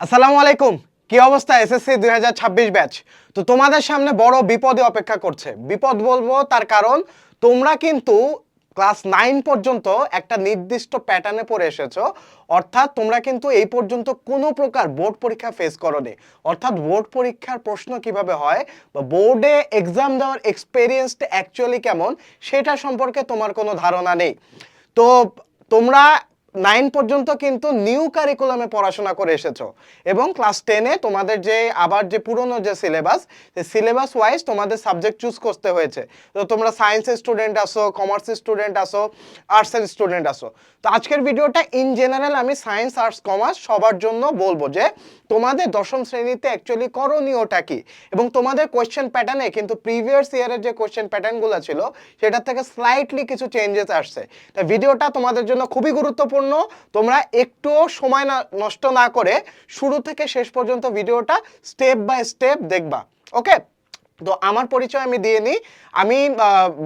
আসসালামু আলাইকুম। কি অবস্থা? এসএসসি দুই হাজার ছাব্বিশ ব্যাচ। তো তোমাদের সামনে বড় বিপদে অপেক্ষা করছে। বিপদ বলব তার কারণ, তোমরা কিন্তু ক্লাস নাইন পর্যন্ত একটা নির্দিষ্ট প্যাটার্নে পড়ে এসেছ। অর্থাৎ তোমরা কিন্তু এই পর্যন্ত কোনো প্রকার বোর্ড পরীক্ষা ফেস করোনি। অর্থাৎ বোর্ড পরীক্ষার প্রশ্ন কীভাবে হয় বা বোর্ডে এক্সাম দেওয়ার এক্সপেরিয়েন্সটা অ্যাকচুয়ালি কেমন, সেটা সম্পর্কে তোমার কোনো ধারণা নেই। তো তোমরা নাইন পর্যন্ত কিন্তু নিউ কারিকুলামে পড়াশোনা করে এসেছ। এবং ক্লাস টেনে তোমাদের যে, আবার যে পুরনো যে সিলেবাস সিলেবাস ওয়াইজ তোমাদের সাবজেক্ট চুজ করতে হয়েছে। তো তোমরা সায়েন্সের স্টুডেন্ট আসো, কমার্সের স্টুডেন্ট আসো, আর্টসের স্টুডেন্ট আসো। তো আজকের ভিডিওটা ইন জেনারেল আমি সায়েন্স, আর্টস, কমার্স সবার জন্য বলব যে, তোমাদের দশম শ্রেণীতে অ্যাকচুয়ালি করণীয়টা কি? এবং তোমাদের কোয়েশ্চেন প্যাটার্নে কিন্তু প্রিভিয়াস ইয়ারের যে কোয়েশ্চেন প্যাটার্নগুলো ছিল, সেটার থেকে স্লাইটলি কিছু চেঞ্জেস আসছে। তাই ভিডিওটা তোমাদের জন্য খুবই গুরুত্বপূর্ণ তোমরা একটুও সময় না, নষ্ট না করে শুরু থেকে শেষ পর্যন্ত ভিডিওটা স্টেপ বাই স্টেপ দেখবা, ওকে? তো আমার পরিচয় আমি দিয়ে নিই। আমি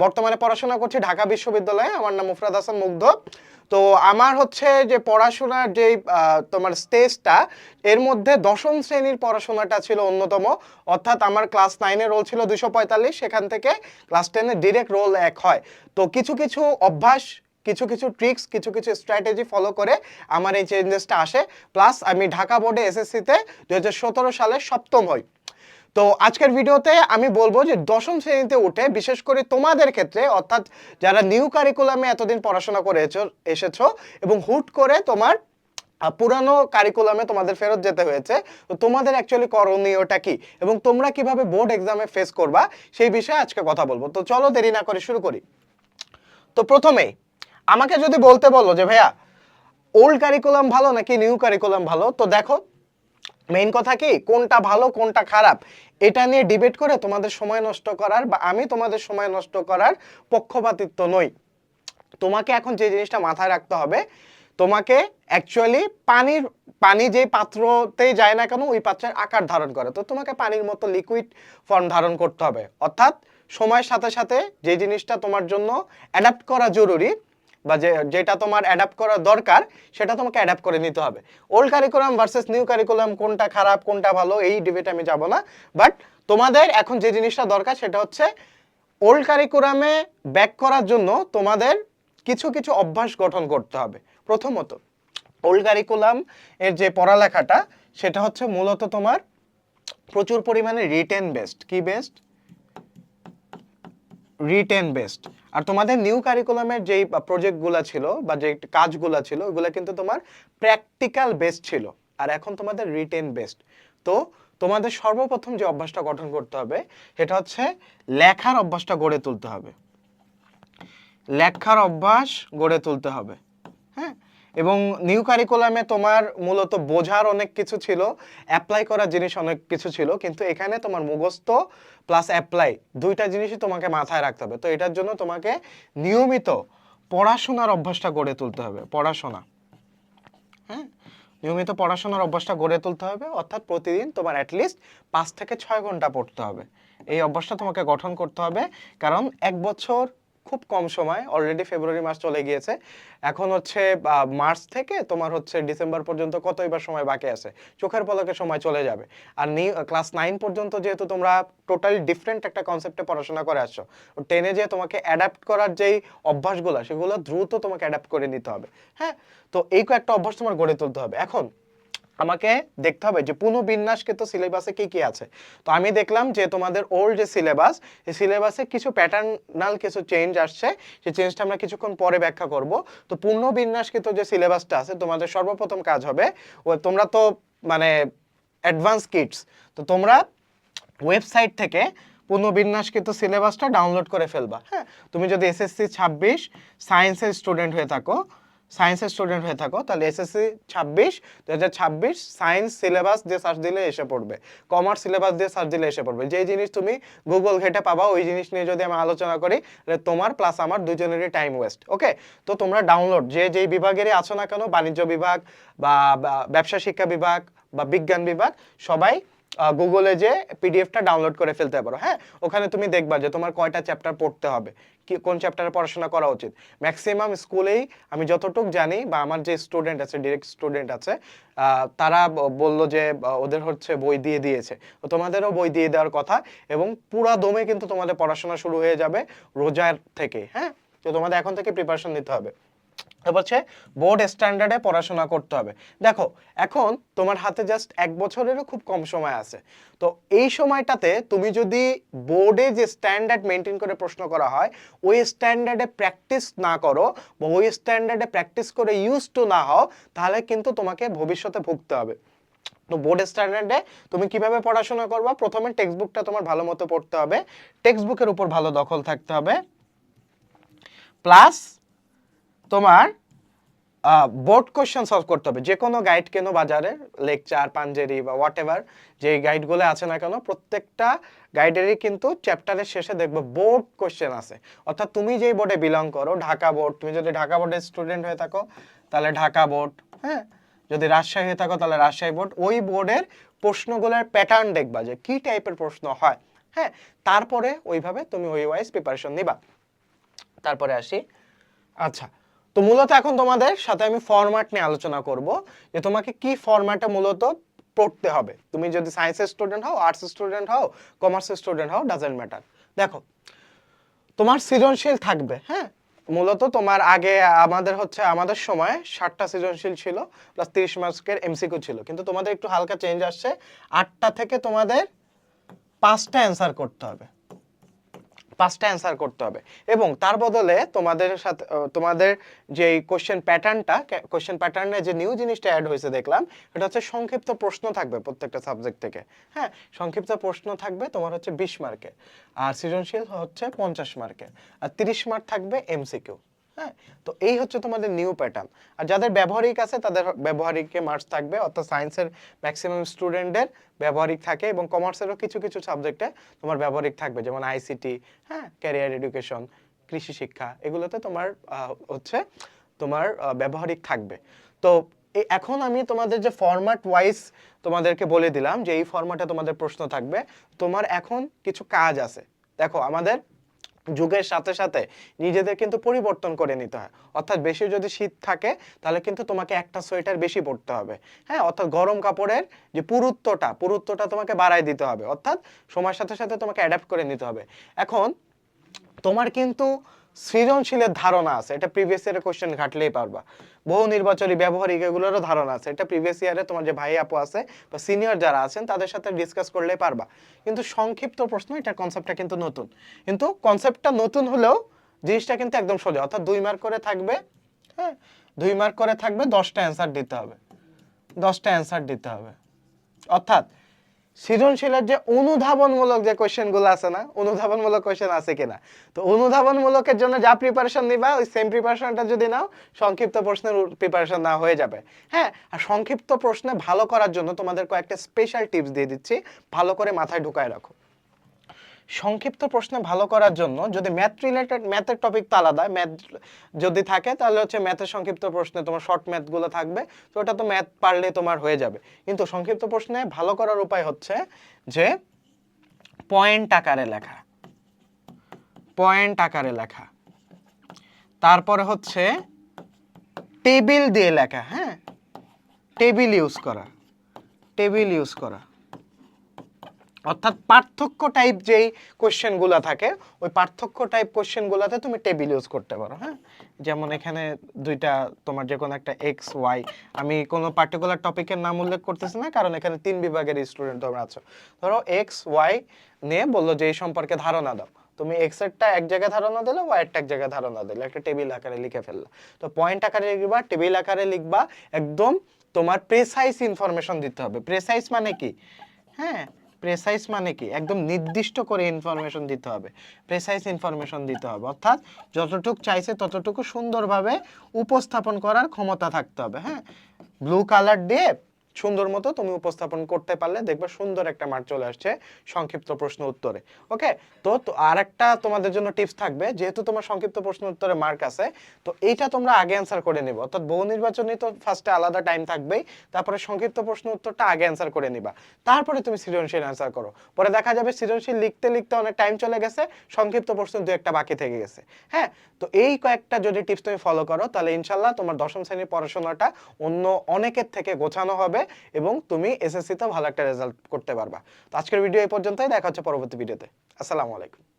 বর্তমানে পড়াশোনা করছি ঢাকা বিশ্ববিদ্যালয়ে, আমার নাম মুফরাদ হাসান মুগ্ধ। তো আমার হচ্ছে যে পড়াশোনার যে তোমার স্টেজটা, এর মধ্যে দশম শ্রেণির পড়াশোনাটা ছিল অন্যতম। অর্থাৎ আমার ক্লাস নাইনের রোল ছিল দুশো পঁয়তাল্লিশ, সেখান থেকে ক্লাস টেনের ডিরেক্ট রোল এক হয়। তো কিছু কিছু অভ্যাস কিছু কিছু ট্রিক্স কিছু কিছু স্ট্র্যাটেজি ফলো করে আমার এই চেঞ্জেসটা আসে। প্লাস আমি ঢাকা বোর্ডে এসএসসিতে দু হাজার সতেরো সালে সপ্তম হই। তো আজকের ভিডিওতে আমি বলব যে দশম শ্রেণীতে উঠে, বিশেষ করে তোমাদের ক্ষেত্রে, অর্থাৎ যারা নিউ কারিকুলামে এতদিন পড়াশোনা করে এছো- এসেছ, এবং হুট করে তোমার পুরানো কারিকুলামে তোমাদের ফেরত যেতে হয়েছে, তো তোমাদের অ্যাকচুয়ালি করণীয়টা কি? এবং তোমরা কীভাবে বোর্ড এক্সামে ফেস করবা? সেই বিষয়ে আজকে কথা বলব। তো চলো দেরি না করে শুরু করি। তো প্রথমেই আমাকে যদি বলতে বলো যে, ভাইয়া ওল্ড কারিকুলাম ভালো নাকি নিউ কারিকুলাম ভালো? তো দেখো মেইন কথা কি, কোনটা ভালো, কোনটা খারাপ, এটা নিয়ে ডিবেট করে তোমাদের সময় নষ্ট করার বা আমি তোমাদের সময় নষ্ট করার পক্ষপাতিত্ব নই। তোমাকে এখন যে জিনিসটা মাথায় রাখতে হবে, তোমাকে অ্যাকচুয়ালি পানির, পানি যেই পাত্রতেই যায় না কেন, ওই পাত্রের আকার ধারণ করে। তো তোমাকে পানির মতো লিকুইড ফর্ম ধারণ করতে হবে। অর্থাৎ সময়ের সাথে সাথে যে জিনিসটা তোমার জন্য অ্যাডাপ্ট করা জরুরি বা যেটা তোমার অ্যাডাপ্ট করা দরকার, সেটা তোমাকে অ্যাডাপ্ট করে নিতে হবে। Old curriculum versus new curriculum কোনটা খারাপ, কোনটা ভালো, এই ডিবেটে আমি যাব না। বাট তোমাদের এখন যে জিনিসটা দরকার, সেটা হচ্ছে ওল্ড কারিকুলামে ব্যাক করার জন্য তোমাদের কিছু কিছু অভ্যাস গঠন করতে হবে। প্রথমত ওল্ড কারিকুলাম এর যে পড়ালেখাটা, সেটা হচ্ছে মূলত তোমার প্রচুর পরিমাণে রিটেন বেস্ট কি বেস্ট রিটেন বেস্ট আর তোমাদের নিউ কারিকুলামের যেই প্রজেক্টগুলো ছিল বা যে কাজগুলো ছিল ওগুলো কিন্তু তোমার প্র্যাকটিক্যাল বেসড ছিল আর এখন তোমাদের রিটেন বেস্ট তো তোমাদের সর্বপ্রথম যে অভ্যাসটা গঠন করতে হবে, সেটা হচ্ছে লেখার অভ্যাসটা গড়ে তুলতে হবে। লেখার অভ্যাস গড়ে তুলতে হবে। এবং নিউ কারিকুলামে তোমার মূলত বোঝার অনেক কিছু ছিল অ্যাপ্লাই করার জিনিস অনেক কিছু ছিল, কিন্তু এখানে তোমার মুখস্থ প্লাস অ্যাপ্লাই দুইটা জিনিসই তোমাকে মাথায় রাখতে হবে। তো এটার জন্য তোমাকে নিয়মিত পড়াশোনার অভ্যাসটা গড়ে তুলতে হবে, পড়াশোনা। হ্যাঁ? নিয়মিত পড়াশোনার অভ্যাসটা গড়ে তুলতে হবে, অর্থাৎ প্রতিদিন তোমার অ্যাটলিস্ট পাঁচ থেকে ছয় ঘণ্টা পড়তে হবে। এই অভ্যাসটা তোমাকে গঠন করতে হবে, কারণ এক বছর খুব কম সময় অলরেডি ফেব্রুয়ারি মাস চলে গিয়েছে। এখন হচ্ছে মার্চ থেকে তোমার হচ্ছে ডিসেম্বর পর্যন্ত কত এবার সময় বাকি আছে? চোখের পলকে সময় চলে যাবে। আর ক্লাস নাইন পর্যন্ত যেহেতু তোমরা টোটালি ডিফারেন্ট একটা কনসেপ্টে পড়াশোনা করে আসছো টেনে যে তোমাকে অ্যাডাপ্ট করার যেই অভ্যাসগুলো, সেগুলো দ্রুত তোমাকে অ্যাডাপ্ট করে নিতে হবে। হ্যাঁ? তো এই কয়েকটা অভ্যাস তোমার গড়ে তুলতে হবে। এখন আমাকে দেখতে হবে যে পুনঃবিন্যাসকৃত সিলেবাসে কি কি আছে। তো আমি দেখলাম যে তোমাদের ওল্ড যে সিলেবাস এই সিলেবাসে কিছু প্যাটার্নাল কিছু চেঞ্জ আসছে। সেই চেঞ্জটা আমরা কিছুক্ষণ পরে ব্যাখ্যা করব। তো পুনঃবিন্যাসকৃত যে সিলেবাসটা আছে, তোমাদের সর্বপ্রথম কাজ হবে, ও তোমরা তো মানে অ্যাডভান্স কিটস তো তোমরা ওয়েবসাইট থেকে পুনঃবিন্যাসকৃত সিলেবাসটা ডাউনলোড করে ফেলবা। হ্যাঁ তুমি যদি এসএসসি ছাব্বিশ সায়েন্সের স্টুডেন্ট হয়ে থাকো সায়েন্সের স্টুডেন্ট হয়ে থাকো, তাহলে এসএসসি ছাব্বিশ দু হাজার ছাব্বিশ, সায়েন্স সিলেবাস দিয়ে সার্চ দিলে এসে পড়বে। কমার্স সিলেবাস দিয়ে সার্চ দিলে এসে পড়বে। যে জিনিস তুমি গুগল ঘেটে পাবা, ওই জিনিস নিয়ে যদি আমি আলোচনা করি, তাহলে তোমার প্লাস আমার দুজনেরই টাইম ওয়েস্ট ওকে তো তোমরা ডাউনলোড যে যেই বিভাগেরই আছো না কেন, বাণিজ্য বিভাগ বা ব্যবসা শিক্ষা বিভাগ বা বিজ্ঞান বিভাগ, সবাই গুগলে যে পিডিএফটা ডাউনলোড করে ফেলতে পারো। হ্যাঁ ওখানে তুমি দেখবা যে তোমার কয়টা চ্যাপ্টার পড়তে হবে, কি, কোন চ্যাপ্টারে পড়াশোনা করা উচিত। ম্যাক্সিমাম স্কুলেই আমি যতটুক জানি বা আমার যে স্টুডেন্ট আছে ডিরেক্ট স্টুডেন্ট আছে তারা বলল যে ওদের হচ্ছে বই দিয়ে দিয়েছে। তো তোমাদেরও বই দিয়ে দেওয়ার কথা এবং পুরা দমে কিন্তু তোমাদের পড়াশোনা শুরু হয়ে যাবে রোজার থেকে হ্যাঁ? তো তোমাদের এখন থেকে প্রিপারেশন নিতে হবে। হচ্ছে বোর্ড স্ট্যান্ডার্ডে পড়াশোনা করতে হবে। দেখো, এখন তোমার হাতে জাস্ট এক বছরেরও খুব কম সময় আছে। তো এই সময়টাতে তুমি যদি বোর্ডে যে স্ট্যান্ডার্ড মেনটেন করে প্রশ্ন করা হয়, ওই স্ট্যান্ডার্ডে প্র্যাকটিস না করো বা ওই স্ট্যান্ডার্ডে প্র্যাকটিস করে ইউজ টু না হও, তাহলে কিন্তু তোমাকে ভবিষ্যতে ভুগতে হবে। তো বোর্ড স্ট্যান্ডার্ডে তুমি কীভাবে পড়াশোনা করবা? প্রথমে টেক্সট বুকটা তোমার ভালো মতো পড়তে হবে। টেক্সট বুকের উপর ভালো দখল থাকতে হবে। প্লাস তোমার বোর্ড কোশ্চেন সলভ করতে হবে। যে কোনো গাইড কেন বাজারে লেকচার পাঞ্জেরি বা হোয়াট এভার যে গাইডগুলো আছে না কেন, প্রত্যেকটা গাইডেরই কিন্তু চ্যাপ্টারের শেষে দেখবে বোর্ড কোশ্চেন আছে। অর্থাৎ তুমি যেই বোর্ডে বিলং করো, ঢাকা বোর্ড তুমি যদি ঢাকা বোর্ডের স্টুডেন্ট হয়ে থাকো, তাহলে ঢাকা বোর্ড হ্যাঁ? যদি রাজশাহী হয়ে থাকো, তাহলে রাজশাহী বোর্ড ওই বোর্ডের প্রশ্নগুলোর প্যাটার্ন দেখবা যে কী টাইপের প্রশ্ন হয় হ্যাঁ? তারপরে ওইভাবে তুমি ওই ওয়াইজ প্রিপারেশন নিবা। তারপরে আসি। আচ্ছা তো মূলত এখন তোমাদের সাথে আমি ফরম্যাট নিয়ে আলোচনা করব যে তোমাকে কি ফরম্যাটে মূলত পড়তে হবে। তুমি যদি সায়েন্সের স্টুডেন্ট হও আর্টস স্টুডেন্ট হও কমার্সের স্টুডেন্ট হও ডাজেন্ট ম্যাটার দেখো, তোমার সৃজনশীল থাকবে হ্যাঁ? মূলত তোমার আগে আমাদের হচ্ছে, আমাদের সময় ষাটটা সৃজনশীল ছিল প্লাস তিরিশ মার্কের এমসিকিউ ছিল। কিন্তু তোমাদের একটু হালকা চেঞ্জ আসছে, আটটা থেকে তোমাদের পাঁচটা অ্যান্সার করতে হবে। পাঁচটা অ্যান্সার করতে হবে। এবং তার বদলে তোমাদের সাথে তোমাদের যে কোশ্চেন প্যাটার্নটা কোশ্চেন প্যাটার্নে যে নিউ জিনিসটা অ্যাড হয়েছে দেখলাম এটা হচ্ছে সংক্ষিপ্ত প্রশ্ন থাকবে প্রত্যেকটা সাবজেক্ট থেকে। হ্যাঁ সংক্ষিপ্ত প্রশ্ন থাকবে তোমার হচ্ছে বিশ মার্কের আর সৃজনশীল হচ্ছে পঞ্চাশ মার্কের আর তিরিশ মার্ক থাকবে এমসিকিউ হ্যাঁ তো এই হচ্ছে তোমাদের নিউ প্যাটার্ন আর যাদের ব্যবহারিক আছে, তাদের ব্যবহারিকে মার্কস থাকবে, অর্থাৎ সায়েন্সের ম্যাক্সিমাম স্টুডেন্টদের ব্যবহারিক থাকে এবং কমার্সেরও কিছু কিছু সাবজেক্টে তোমার ব্যবহারিক থাকবে, যেমন আইসিটি হ্যাঁ ক্যারিয়ার এডুকেশন কৃষি শিক্ষা, এগুলোতে তোমার হচ্ছে তোমার ব্যবহারিক থাকবে। তো এখন আমি তোমাদের যে ফরম্যাট ওয়াইজ তোমাদেরকে বলে দিলাম যে এই ফরম্যাটে তোমাদের প্রশ্ন থাকবে, তোমার এখন কিছু কাজ আছে। দেখো, আমাদের যুগের সাথে সাথে নিজেদের কিন্তু পরিবর্তন করে নিতে হয়। অর্থাৎ বেশি যদি শীত থাকে, তাহলে কিন্তু তোমাকে একটা সোয়েটার বেশি পরতে হবে। হ্যাঁ অর্থাৎ গরম কাপড়ের যে পুরুত্বটা পুরুত্বটা তোমাকে বাড়ায় দিতে হবে। অর্থাৎ সময়ের সাথে সাথে তোমাকে অ্যাডাপ্ট করে নিতে হবে। এখন তোমার কিন্তু সৃজনশীলের ধারণা আছে। এটা প্রিভিয়াস ইয়ারের কোশ্চেন ঘাটলেই পারবা। বহু নির্বাচনী ব্যবহারিক এগুলোরও ধারণা আছে। এটা প্রিভিয়াস ইয়ারে তোমার যে ভাই আপু আছে বা সিনিয়র যারা আছেন, তাদের সাথে ডিসকাস করলেই পারবা। কিন্তু সংক্ষিপ্ত প্রশ্ন এটার কনসেপ্টটা কিন্তু নতুন। কিন্তু কনসেপ্টটা নতুন হলেও জিনিসটা কিন্তু একদম সোজা। অর্থাৎ দুই মার্ক করে থাকবে হ্যাঁ? দুই মার্ক করে থাকবে, দশটা অ্যান্সার দিতে হবে। দশটা অ্যান্সার দিতে হবে। অর্থাৎ সৃজনশীলের যে অনুধাবনমূলক যে কোয়েশ্চেনগুলো আছে না, অনুধাবনমূলক কোশ্চেন আছে কিনা? তো অনুধাবনমূলকের জন্য যা প্রিপারেশন নিবা, ওই সেম প্রিপারেশনটা যদি নাও, সংক্ষিপ্ত প্রশ্নের প্রিপারেশন না হয়ে যাবে। হ্যাঁ আর সংক্ষিপ্ত প্রশ্নে ভালো করার জন্য তোমাদের কয়েকটা স্পেশাল টিপস দিয়ে দিচ্ছি। ভালো করে মাথায় ঢুকায় রাখো। সংক্ষিপ্ত প্রশ্নে ভালো করার জন্য যদি ম্যাথ রিলেটেড ম্যাথের টপিক তো আলাদা। ম্যাথ যদি থাকে, তাহলে হচ্ছে ম্যাথের সংক্ষিপ্ত প্রশ্নে তোমার শর্ট ম্যাথগুলো থাকবে। তো ওটা তো ম্যাথ পারলে তোমার হয়ে যাবে। কিন্তু সংক্ষিপ্ত প্রশ্নে ভালো করার উপায় হচ্ছে যে পয়েন্ট আকারে লেখা। পয়েন্ট আকারে লেখা। তারপরে হচ্ছে টেবিল দিয়ে লেখা হ্যাঁ? টেবিল ইউজ করা। টেবিল ইউজ করা। অর্থাৎ পার্থক্য টাইপ যেই কোশ্চেনগুলো থাকে, ওই পার্থক্য টাইপ কোশ্চেনগুলোতে তুমি টেবিল ইউজ করতে পারো হ্যাঁ? যেমন এখানে দুইটা, তোমার যে কোনো একটা এক্স ওয়াই আমি কোনো পার্টিকুলার টপিকের নাম উল্লেখ করতেছি না, কারণ এখানে তিন বিভাগের স্টুডেন্ট তোমরা আছো। ধরো এক্স ওয়াই নিয়ে বলল যে, এই সম্পর্কে ধারণা দাও। তুমি এক্স এরটা এক জায়গায় ধারণা দিলে ওয়াই এরটা এক জায়গায় ধারণা দিলে, একটা টেবিল আকারে লিখে ফেললা। তো পয়েন্ট আকারে লিখবা টেবিল আকারে লিখবা, একদম তোমার প্রেসাইজ ইনফরমেশন দিতে হবে। প্রেসাইজ মানে কি? হ্যাঁ? প্রেসাইজ মানে কি? একদম নির্দিষ্ট করে ইনফরমেশন দিতে হবে। প্রেসাইজ ইনফরমেশন দিতে হবে। অর্থাৎ যতটুকু চাইছে ততটুকু সুন্দরভাবে উপস্থাপন করার ক্ষমতা থাকতে হবে হ্যাঁ? ব্লু কালার দিয়ে সুন্দর মতো তুমি উপস্থাপন করতে পারলে দেখবে সুন্দর একটা মার্ক চলে আসছে সংক্ষিপ্ত প্রশ্ন উত্তরে। ওকে তো আর একটা তোমাদের জন্য টিপস থাকবে, যেহেতু তোমার সংক্ষিপ্ত প্রশ্ন উত্তরে মার্ক আছে, তো এইটা তোমরা আগে অ্যান্সার করে নিবে। অর্থাৎ বহু নির্বাচনী তো ফার্স্টে আলাদা টাইম থাকবেই, তারপরে সংক্ষিপ্ত প্রশ্ন উত্তরটা আগে অ্যান্সার করে নিবা। তারপরে তুমি সৃজনশীল অ্যান্সার করো। পরে দেখা যাবে সৃজনশীল লিখতে লিখতে অনেক টাইম চলে গেছে, সংক্ষিপ্ত প্রশ্ন দু একটা বাকি থেকে গেছে। হ্যাঁ? তো এই কয়েকটা যদি টিপস তুমি ফলো করো, তাহলে ইনশাল্লাহ তোমার দশম শ্রেণির পড়াশোনাটা অন্য অনেকের থেকে গোছানো হবে। এবং তুমি এসএসসিতেও ভালো একটা রেজাল্ট করতে পারবা। তো আজকের ভিডিও এই পর্যন্তই, দেখা হচ্ছে পরবর্তী ভিডিওতে আসসালামু আলাইকুম।